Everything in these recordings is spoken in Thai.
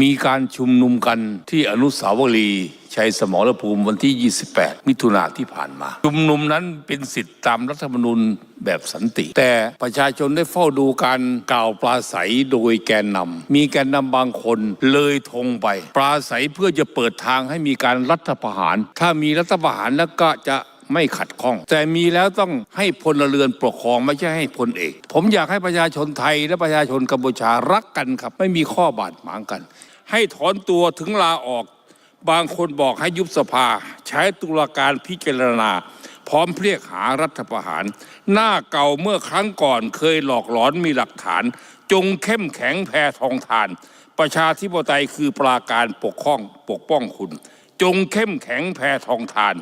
มีการชุมนุมกันที่อนุสาวรีย์ชัยสมรภูมิวันที่ 28 มิถุนาที่ผ่านมา ชุมนุมนั้นเป็นสิทธิตามรัฐธรรมนูญแบบสันติ แต่ประชาชนได้เฝ้าดูการกล่าวปราศัยโดยแกนนำมีแกนนำบางคนเลยธงไป ปราศัยเพื่อจะเปิดทางให้มีการรัฐประหาร ถ้ามีรัฐประหารแล้วก็จะ ไม่ขัดข้อง แต่มีแล้วต้องให้พลเรือนปกครองไม่ใช่ให้พลเอก ผมอยากให้ประชาชนไทยและประชาชนกัมพูชารักกันครับ ไม่มีข้อบาดหมางกัน ให้ถอนตัวถึงลาออก บางคนบอกให้ยุบสภา ใช้ตุลาการพิจารณา พร้อมเรียกหารัฐประหาร หน้าเก่าเมื่อครั้งก่อนเคยหลอกหลอนมีหลักฐาน จงเข้มแข็งแพรทองทาน ประชาธิปไตยคือปราการปกป้องปกป้องคุณ จงเข้มแข็งแพรทองทาน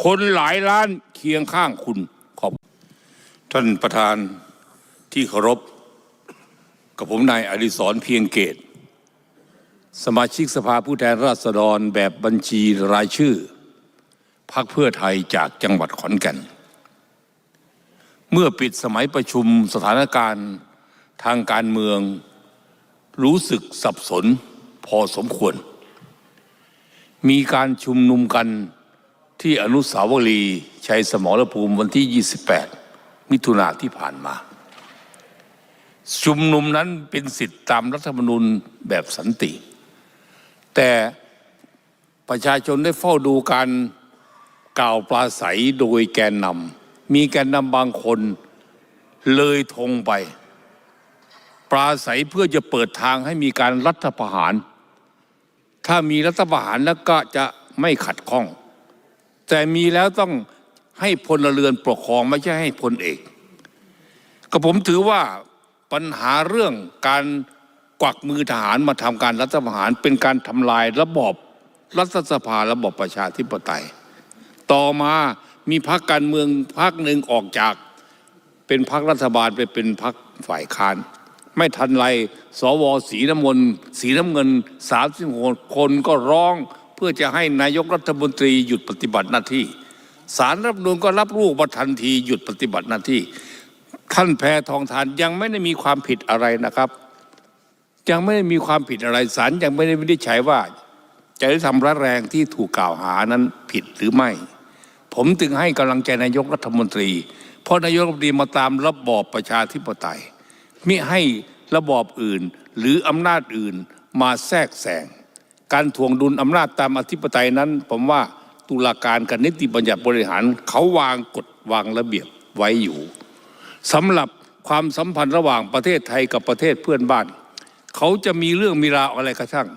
คนหลายล้านเคียงข้างคุณขอบท่านประธานที่เคารพ กับผมนายอดิศรเพียงเกต สมาชิกสภาผู้แทนราษฎรแบบบัญชีรายชื่อพรรคเพื่อไทยจากจังหวัดขอนแก่น เมื่อปิดสมัยประชุมสถานการณ์ทางการเมือง รู้สึกสับสนพอสมควร มีการชุมนุมกัน ที่อนุสาวรีย์ชัยสมรภูมิวันที่ 28 มิถุนาที่ผ่านมา ชุมนุมนั้นเป็นสิทธิตามรัฐธรรมนูญแบบสันติ แต่ประชาชนได้เฝ้าดูการกล่าวปราศัยโดยแกนนำมีแกนนำบางคนเลยธงไป ปราศัยเพื่อจะเปิดทางให้มีการรัฐประหาร ถ้ามีรัฐประหารแล้วก็จะไม่ขัดข้อง แต่มีแล้วต้องให้พลเรือนปกครองไม่ใช่ให้พลเอกก็ผมถือว่าปัญหาเรื่องการกวักมือทหารมาทำการรัฐประหารเป็นการทำลายระบอบรัฐสภาระบอบประชาธิปไตย ต่อมามีพรรคการเมืองพรรคหนึ่งออกจาก เป็นพรรครัฐบาลไปเป็นพรรคฝ่ายค้าน ไม่ทันไรสวสีน้ำมนต์สีน้ำเงินสามสิบคนก็ร้อง พื่อจะให้นายกรัฐมนตรีหยุดปฏิบัติหน้าที่สารรัฐธรรมนูลก็รับลูกมาทันทีหยุดปฏิบัติหน้าที่ ท่านแพทองทานยังไม่ได้มีความผิดอะไรนะครับ ยังไม่ได้มีความผิดอะไรศาลยังไม่ได้วินิจฉัยว่าจริยธรรมร้ายแรงที่ถูกกล่าวหานั้นผิดหรือไม่ ผมจึงให้กำลังใจนายกรัฐมนตรี เพราะนายกรัฐมนตรีมาตามระบอบประชาธิปไตยมิให้ระบอบอื่นหรืออำนาจอื่นมาแทรกแซง การทวงดุลอำนาจตามอธิปไตยนั้น ผมว่าตุลาการกับนิติบัญญัติบริหารเขาวางกฎวางระเบียบไว้อยู่สำหรับความสัมพันธ์ระหว่างประเทศไทยกับประเทศเพื่อนบ้าน เขาจะมีเรื่องมีราวอะไรกระทั่ง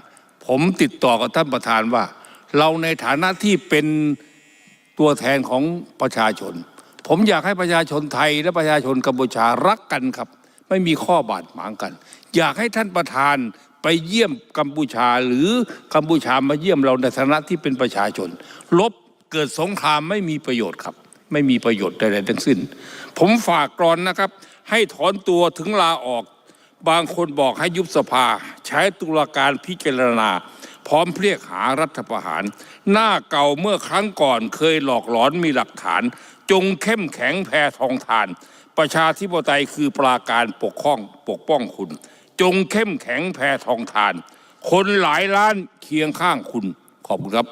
ผมติดต่อกับท่านประธานว่า เราในฐานะที่เป็นตัวแทนของประชาชน ผมอยากให้ประชาชนไทยและประชาชนกัมพูชารักกันครับ ไม่มีข้อบาดหมางกัน อยากให้ท่านประธาน ไปเยี่ยมกัมพูชาหรือกัมพูชามาเยี่ยมเราในฐานะที่เป็นประชาชนลบเกิดสงครามไม่มีประโยชน์ครับ ไม่มีประโยชน์ใดๆทั้งสิ้น ผมฝากกรอนนะครับ ให้ถอนตัวถึงลาออก บางคนบอกให้ยุบสภา ใช้ตุลาการพิจารณา พร้อมเรียกหารัฐประหาร หน้าเก่าเมื่อครั้งก่อนเคยหลอกหลอนมีหลักฐาน จงเข้มแข็งแพรทองทาน ประชาธิปไตยคือปราการปกป้องปกป้องคุณ จงเข้มแข็งแพทองทาน คนหลายล้านเคียงข้างคุณขอบคุณครับ